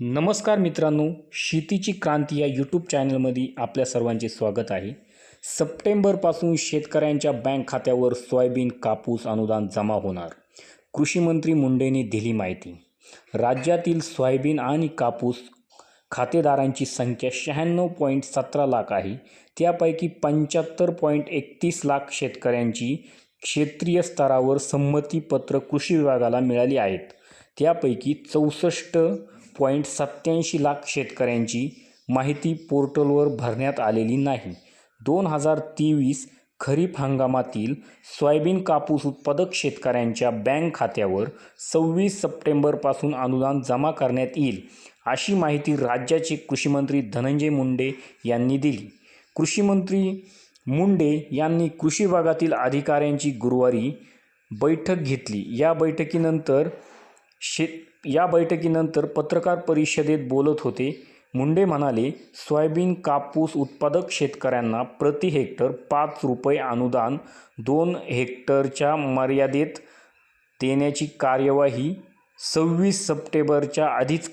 नमस्कार मित्रांनो शेतीची क्रांती या यूट्यूब चॅनलमध्ये आपल्या सर्वांचे स्वागत आहे. सप्टेंबरपासून शेतकऱ्यांच्या बँक खात्यावर सोयाबीन कापूस अनुदान जमा होणार. कृषीमंत्री मुंडेंनी दिली माहिती. राज्यातील सोयाबीन आणि कापूस खातेदारांची संख्या शहाण्णव पॉईंट सतरा लाख आहे. त्यापैकी पंच्याहत्तर पॉईंट एकतीस लाख शेतकऱ्यांची क्षेत्रीय स्तरावर संमतीपत्र कृषी विभागाला मिळाली आहेत. त्यापैकी चौसष्ट पॉईंट सत्याऐंशी लाख शेतकऱ्यांची माहिती पोर्टलवर भरण्यात आलेली नाही. दोन हजार तेवीस खरीप हंगामातील सोयाबीन कापूस उत्पादक शेतकऱ्यांच्या बँक खात्यावर सव्वीस सप्टेंबरपासून अनुदान जमा करण्यात येईल अशी माहिती राज्याचे कृषीमंत्री धनंजय मुंडे यांनी दिली. कृषीमंत्री मुंडे यांनी कृषी विभागातील अधिकाऱ्यांची गुरुवारी बैठक घेतली. या बैठकीनंतर शेत या बैठकीनंतर पत्रकार परिषदेत बोलत होते. मुंडे म्हणाले सोयाबीन कापूस उत्पादक शेतकऱ्यांना प्रति हेक्टर पाच रुपये अनुदान दोन हेक्टरच्या मर्यादेत देण्याची कार्यवाही सव्वीस सप्टेंबरच्या आधीच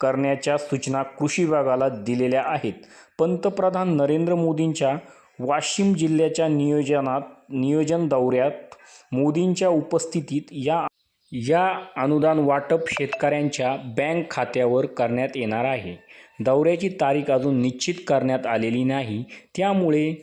करण्याच्या सूचना कृषी विभागाला दिलेल्या आहेत. पंतप्रधान नरेंद्र मोदींच्या वाशिम जिल्ह्याच्या नियोजनात नियोजन दौऱ्यात मोदींच्या उपस्थितीत या या अनुदान वाटप शेतकऱ्यांच्या बँक खात्यावर करण्यात येणार आहे. दौऱ्याची तारीख अजून निश्चित करण्यात आलेली नाही. त्यामुळे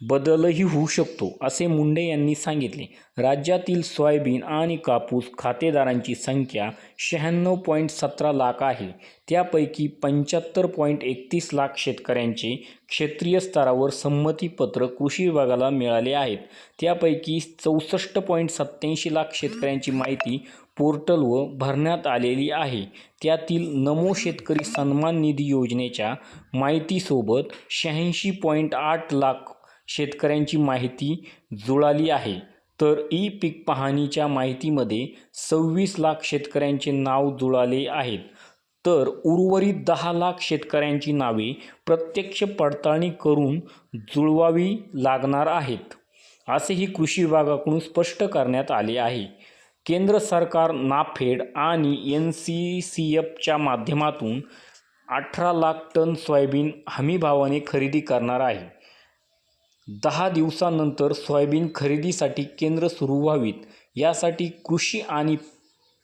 बदलही होऊ शकतो असे मुंडे यांनी सांगितले. राज्यातील सोयाबीन आणि कापूस खातेदारांची संख्या शहाण्णव पॉईंट सतरा लाख आहे. त्यापैकी पंच्याहत्तर पॉईंट एकतीस लाख शेतकऱ्यांचे क्षेत्रीय स्तरावर संमतीपत्र कृषी विभागाला मिळाले आहेत. त्यापैकी चौसष्ट पॉईंट सत्याऐंशी लाख शेतकऱ्यांची माहिती पोर्टलवर भरण्यात आलेली आहे. त्यातील नमो शेतकरी सन्मान निधी योजनेच्या माहितीसोबत शहाऐंशी पॉईंट आठ लाख शेतकऱ्यांची माहिती जुळाली आहे. तर ई पीक पाहणीच्या माहितीमध्ये सव्वीस लाख शेतकऱ्यांचे नाव जुळाले आहेत. तर उर्वरित दहा लाख शेतकऱ्यांची नावे प्रत्यक्ष पडताळणी करून जुळवावी लागणार आहेत. असेही कृषी विभागाकडून स्पष्ट करण्यात आले आहे. केंद्र सरकार नाफेड आणि एन सी सी एफच्या माध्यमातून अठरा लाख टन सोयाबीन हमीभावाने खरेदी करणार आहे. दहा दिवसानंतर सोयाबीन खरेदीसाठी केंद्र सुरू व्हावीत. यासाठी कृषी आणि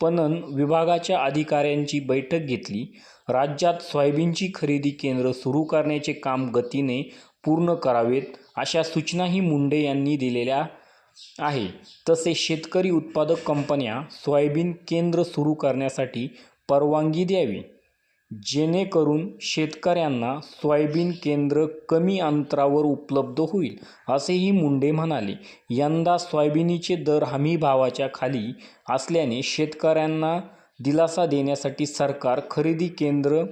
पणन विभागाच्या अधिकाऱ्यांची बैठक घेतली. राज्यात सोयाबीनची खरेदी केंद्र सुरू करण्याचे काम गतीने पूर्ण करावेत अशा सूचनाही मुंडे यांनी दिलेल्या आहे. तसे शेतकरी उत्पादक कंपन्या सोयाबीन केंद्र सुरू करण्यासाठी परवानगी द्यावी. जेणेकरून शेतकऱ्यांना सोयाबीन केंद्र कमी अंतरावर उपलब्ध होईल असेही मुंडे म्हणाले. यंदा सोयाबीनचे दर हमी भावाच्या खाली असल्याने शेतकऱ्यांना दिलासा देण्यासाठी सरकार खरेदी केंद्र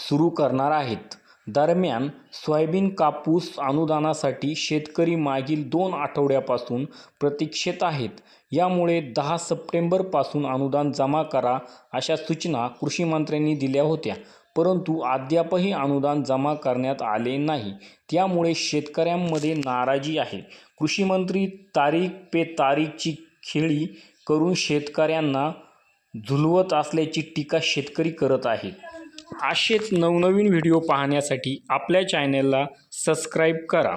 सुरू करणार आहेत. दरम्यान सोयाबीन कापूस अनुदानासाठी शेतकरी मागील दोन आठवड्यापासून प्रतीक्षेत आहेत. यामुळे दहा सप्टेंबरपासून अनुदान जमा करा अशा सूचना कृषीमंत्र्यांनी दिल्या होत्या. परंतु अद्यापही अनुदान जमा करण्यात आले नाही. त्यामुळे शेतकऱ्यांमध्ये नाराजी आहे. कृषीमंत्री तारीख पे तारीखची खेळी करून शेतकऱ्यांना झुलवत असल्याची टीका शेतकरी करत आहेत असेच नवनवीन व्हिडिओ पाहण्यासाठी आपल्या चॅनलला सबस्क्राईब करा.